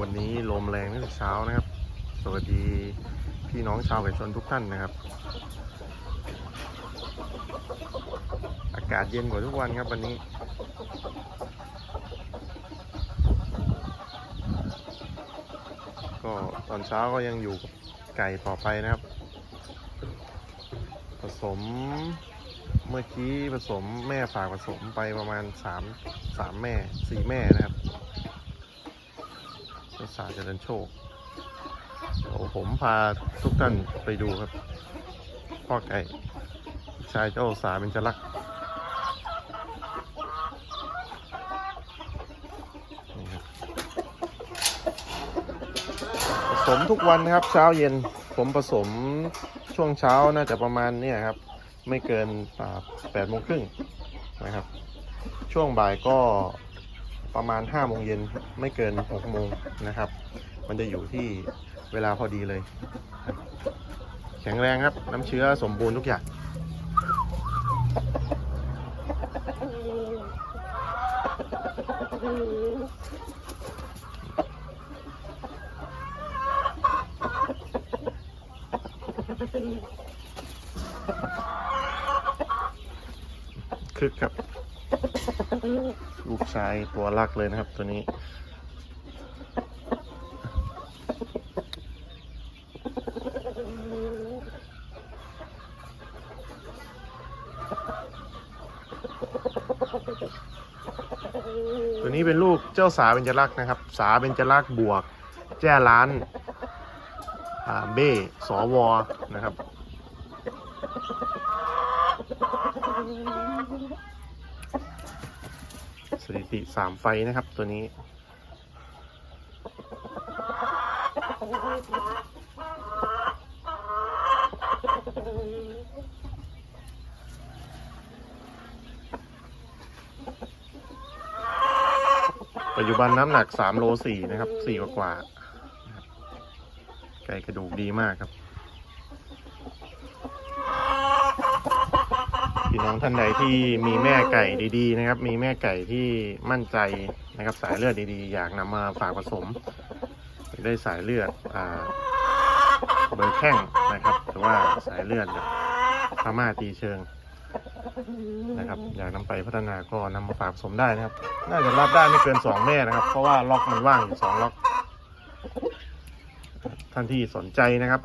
วันนี้ลมแรงตั้งแต่เช้านะครับ สวัสดีพี่น้องชาวไก่ชนทุกท่านนะครับ อากาศเย็นกว่าทุกวันครับวันนี้ ก็ตอนเช้าก็ยังอยู่กับไก่ต่อไปนะครับ ผสมเมื่อกี้ผสมแม่ฝากผสมไปประมาณสามสามแม่สี่แม่นะครับ เจ้าสาวเจริญโชคเดี๋ยวผมพาทุกท่านไปดูครับพ่อไก่ชายเจ้าสาเป็นจรักษ์นี่ครับผสมทุกวันนะครับ เช้าเย็นผมผสมช่วงเช้าน่าจะประมาณเนี่ยครับ ไม่เกินแปดโมงครึ่งนะครับ ช่วงบ่ายก็ ประมาณห้าโมงเย็นไม่เกินหกโมงนะครับ มันจะอยู่ที่เวลาพอดีเลย แข็งแรงครับ น้ำเชื้อสมบูรณ์ทุกอย่างคึกครับ ลูกชายตัวรักเลยนะครับตัวนี้ ตัวนี้เป็นลูกเจ้าสาเบญจรักษ์นะครับ สาเบญจรักษ์บวก แจ้ล้านเบ้สวนะครับ ถิติสามไฟนะครับตัวนี้ ปัจจุบันน้ำหนักสามโลสี่นะครับสี่กว่ากว่าไก่กระดูกดีมากครับ พี่น้องท่านใดที่มีแม่ไก่ดีๆนะครับ มีแม่ไก่ที่มั่นใจนะครับ สายเลือดดีๆ อยากนำมาฝากผสม ได้สายเลือดอ่าเบอร์แข้งนะครับหรือว่าสายเลือดพม่าตีเชิงนะครับอยากนำไปพัฒนาก็นำมาฝากผสมได้นะครับ น่าจะรับได้ไม่เกินสองแม่นะครับ เพราะว่าล็อกมันว่างอยู่สองล็อก ท่านที่สนใจนะครับ